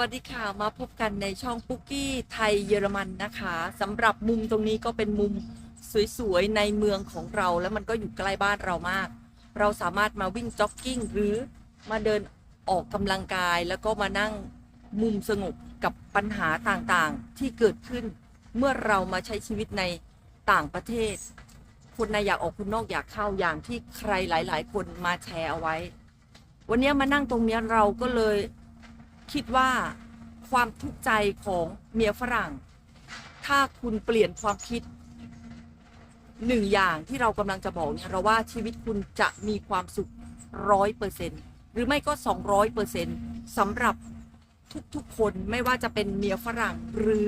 วัสดีค่ะมาพบกันในช่องปุ๊กกี้ไทยเยอรมันนะคะสำหรับมุมตรงนี้ก็เป็นมุมสวยๆในเมืองของเรา แล้วมันก็อยู่ใกล้บ้านเรามาก เราสามารถมาวิ่งจ็อกกิ้งหรือมาเดินออกกำลังกาย แล้วก็มานั่งมุมสงบกับปัญหาต่างๆที่เกิดขึ้น เมื่อเรามาใช้ชีวิตในต่างประเทศ คนในอยากออกคนนอกอยากเข้าอย่างที่ใครหลาย ๆ คนมาแชร์เอาไว้ วันนี้มานั่งตรงนี้เราก็เลย คิดว่าความทุกข์ใจของเมียฝรั่ง ถ้าคุณเปลี่ยนความคิดหนึ่งอย่างที่เรากำลังจะบอกเนี่ยเราว่าชีวิตคุณจะมีความสุขร้อยเปอร์เซ็นหรือไม่ก็สองร้อยเปอร์เซ็นสำหรับทุกๆคนไม่ว่าจะเป็นเมียฝรั่งหรือ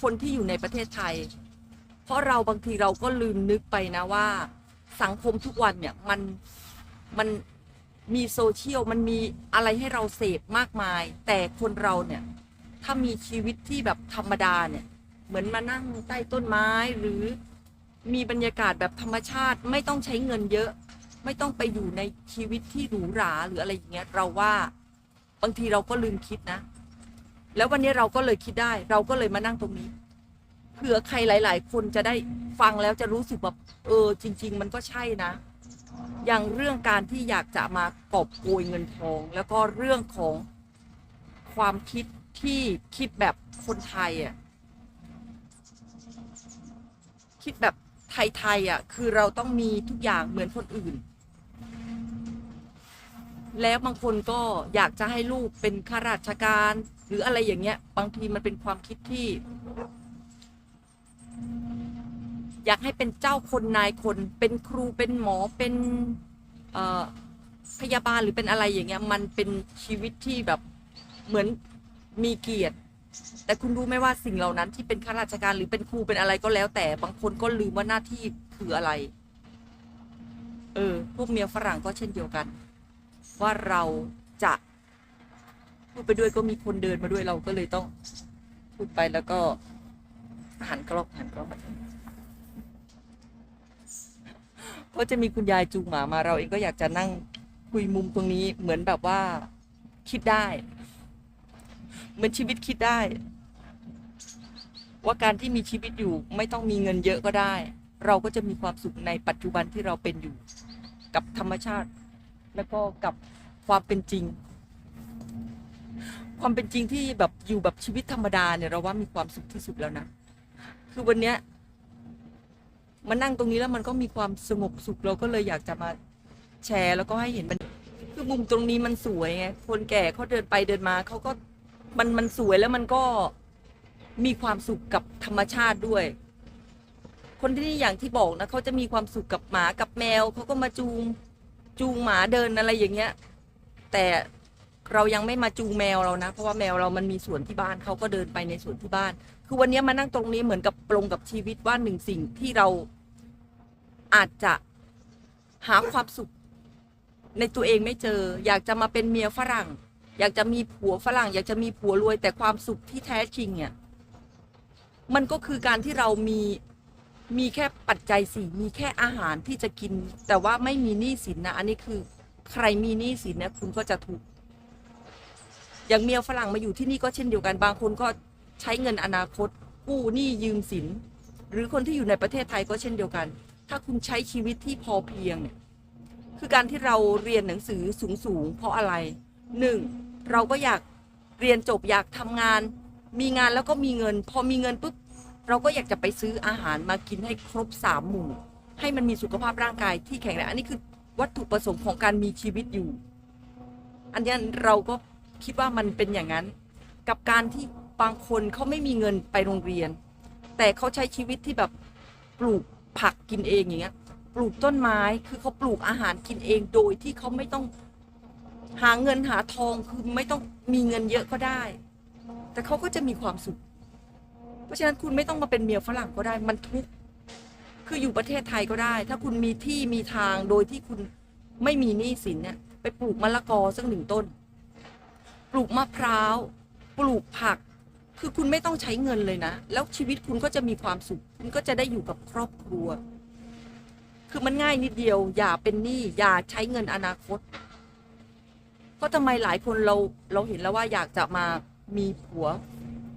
คนที่อยู่ในประเทศไทย เพราะเราบางทีเราก็ลืมนึกไปนะว่า สังคมทุกวันเนี่ยมันมัน มีโซเชียลมันมีอะไรให้เราเสพมากมาย แต่คนเราเนี่ยถ้ามีชีวิตที่แบบธรรมดาเนี่ย เหมือนมานั่งใต้ต้นไม้หรือมีบรรยากาศแบบธรรมชาติไม่ต้องใช้เงินเยอะ ไม่ต้องไปอยู่ในชีวิตที่หรูหราหรืออะไรอย่างเงี้ยเราว่าบางทีเราก็ลืมคิดนะ แล้ววันนี้เราก็เลยคิดได้ เราก็เลยมานั่งตรงนี้ ผื่อใครหลาย ๆ คนจะได้ฟังแล้วจะรู้สึกแบบเออ จริง ๆ มันก็ใช่นะ อย่างเรื่องการที่อยากจะมากอบโกยเงินทอง แล้วก็เรื่องของความคิดที่คิดแบบคนไทยอะคิดแบบไทย ๆอะคือเราต้องมีทุกอย่างเหมือนคนอื่น แล้วบางคนก็อยากจะให้ลูกเป็นข้าราชการ หรืออะไรอย่างเงี้ย บางทีมันเป็นความคิดที่ อยากให้เป็นเจ้าคนนายคน เป็นครูเป็นหมอเป็นพยาบาลหรือเป็นอะไรอย่างเงี้ย มันเป็นชีวิตที่แบบเหมือนมีเกียรติ แต่คุณรู้ไหมว่าสิ่งเหล่านั้นที่เป็นข้าราชการหรือเป็นครูเป็นอะไรก็แล้ว แต่บางคนก็ลืมว่าหน้าที่คืออะไร เออพวกเมียฝรั่งก็เช่นเดียวกัน ว่าเราจะพูดไปด้วยก็มีคนเดินมาด้วยเราก็เลยต้อง พูดไปแล้วก็หันกล้องหันกล้องมา เพราจะมีคุณยายจูงหมามาเราเองก็อยากจะนั่งคุยมุมตรงนี้เหมือนแบบว่าคิดได้ เหมือนชีวิตคิดได้ ว่าการที่มีชีวิตอยู่ไม่ต้องมีเงินเยอะก็ได้ เราก็จะมีความสุขในปัจจุบันที่เราเป็นอยู่ กับธรรมชาติ แล้วก็กับความเป็นจริง ความเป็นจริงที่แบบอยู่แบบชีวิตธรรมดาเนี่ยเราว่ามีความสุขที่สุดแล้วนะคือวันเนี้ย มานั่งตรงนี้แล้วมันก็มีความสงบสุขเราก็เลยอยากจะมาแชร์แล้วก็ให้เห็นมันคือมุมตรงนี้มันสวยไงคนแก่เขาเดินไปเดินมาเขาก็มันมันสวยแล้วมันก็มีความสุขกับธรรมชาติด้วย คนที่นี่อย่างที่บอกนะเขาจะมีความสุขกับหมากับแมวเขาก็มาจูงจูงหมาเดินอะไรอย่างเงี้ย แต่ เรายังไม่มาจูงแมวเรานะ เพราะว่าแมวเรามันมีสวนที่บ้านเขาก็เดินไปในสวนที่บ้าน คือวันนี้มานั่งตรงนี้เหมือนกับปรงกับชีวิตว่าหนึ่งสิ่งที่เราอาจจะหาความสุขในตัวเองไม่เจอ อยากจะมาเป็นเมียฝรั่ง อยากจะมีผัวฝรั่ง อยากจะมีผัวรวย แต่ความสุขที่แท้จริงเนี่ยมันก็คือการที่เรามีมีแค่ปัจจัยสี่มีแค่อาหารที่จะกิน แต่ว่าไม่มีหนี้สินนะ อันนี้คือใครมีหนี้สินนี่ยคุณก็จะถูก อย่างเมียฝรั่งมาอยู่ที่นี่ก็เช่นเดียวกันบางคนก็ใช้เงินอนาคตกู้หนี้ยืมสิน หรือคนที่อยู่ในประเทศไทยก็เช่นเดียวกัน ถ้าคุณใช้ชีวิตที่พอเพียงเนี่ยคือการที่เราเรียนหนังสือสูงๆเพราะอะไรหนึ่งเราก็อยากเรียนจบอยากทำงาน มีงานแล้วก็มีเงิน พอมีเงินปุ๊บเราก็อยากจะไปซื้ออาหารมากินให้ครบสามหมู่ให้มันมีสุขภาพร่างกายที่แข็งแรงอันนี้คือวัตถุประสงค์ของการมีชีวิตอยู่ อันนี้เราก็ คิดว่ามันเป็นอย่างนั้น กับการที่บางคนเขาไม่มีเงินไปโรงเรียน แต่เขาใช้ชีวิตที่แบบปลูกผักกินเองอย่างเงี้ยปลูกต้นไม้คือเขาปลูกอาหารกินเองโดยที่เขาไม่ต้องหาเงินหาทองคือไม่ต้องมีเงินเยอะก็ได้ แต่เขาก็จะมีความสุข เพราะฉะนั้นคุณไม่ต้องมาเป็นเมียฝรั่งก็ได้มันทุกข์คืออยู่ประเทศไทยก็ได้ ถ้าคุณมีที่มีทางโดยที่คุณไม่มีหนี้สินเนี่ยไปปลูกมะละกอสักหนึ่งต้น ปลูกมะพร้าวปลูกผัก คือคุณไม่ต้องใช้เงินเลยนะ แล้วชีวิตคุณก็จะมีความสุข คุณก็จะได้อยู่กับครอบครัว คือมันง่ายนิดเดียว อย่าเป็นหนี้อย่าใช้เงินอนาคต เพราะทำไมหลายคนเราเราเห็นแล้วว่าอยากจะมามีผัว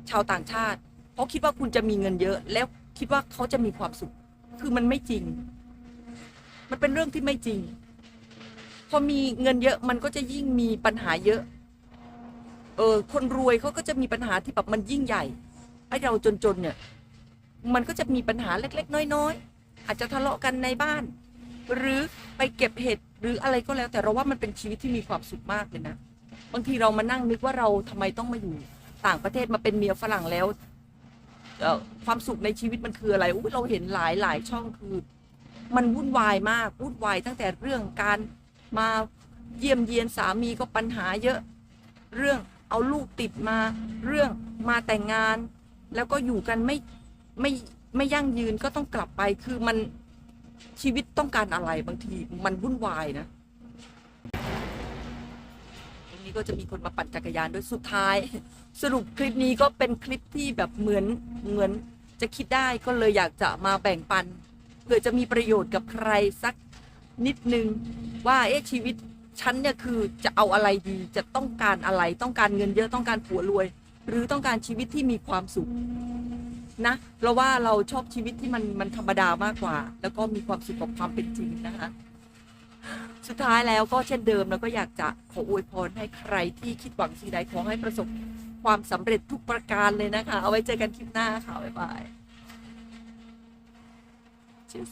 ชาวต่างชาติ เพราะคิดว่าคุณจะมีเงินเยอะ แล้วคิดว่าเขาจะมีความสุข คือมันไม่จริง มันเป็นเรื่องที่ไม่จริง พอมีเงินเยอะมันก็จะยิ่งมีปัญหาเยอะ เออคนรวยเขาก็จะมีปัญหาที่แบบมันยิ่งใหญ่ไอ้เราจนๆเนี่ย มันก็จะมีปัญหาเล็ก ๆ น้อยๆอาจจะทะเลาะกันในบ้าน หรือไปเก็บเห็ดหรืออะไรก็แล้ว แต่เราว่ามันเป็นชีวิตที่มีความสุขมากเลยนะบางทีเรามานั่งนึกว่าเราทำไมต้องมาอยู่ต่างประเทศมาเป็นเมียฝรั่งแล้วเอ่อความสุขในชีวิตมันคืออะไรอุ๊ยเราเห็นหลายหลายช่องคือ มันวุ่นวายมากวุ่นวายตั้งแต่เรื่องการมาเยี่ยมเยียนสามีก็ปัญหาเยอะ เรื่อง เอาลูกติดมาเรื่องมาแต่งงาน แล้วก็อยู่กันไม่ไม่ไม่ยั่งยืนก็ต้องกลับไปคือมันชีวิตต้องการอะไรบางทีมันวุ่นวายนะตรงนี้ก็จะมีคนมาปั่นจักรยานด้วยสุดท้าย สรุปคลิปนี้ก็เป็นคลิปที่แบบเหมือนเหมือนจะคิดได้ก็เลยอยากจะมาแบ่งปันเพื่อจะมีประโยชน์กับใครสักนิดนึงว่าเอ๊ะชีวิต ฉันเนี่ยคือจะเอาอะไรดีจะต้องการอะไรต้องการเงินเยอะต้องการผัวรวย หรือต้องการชีวิตที่มีความสุขนะเราว่าเราชอบชีวิตที่มันมันธรรมดามากกว่า แล้วก็มีความสุขกับความเป็นจริงนะคะสุดท้ายแล้วก็เช่นเดิมแล้วก็อยากจะขออวยพรให้ใครที่คิดหวังสิ่งใดขอให้ประสบความสำเร็จทุกประการเลยนะคะ เอาไว้เจอกันคลิปหน้าค่ะบ๊ายบาย Cheers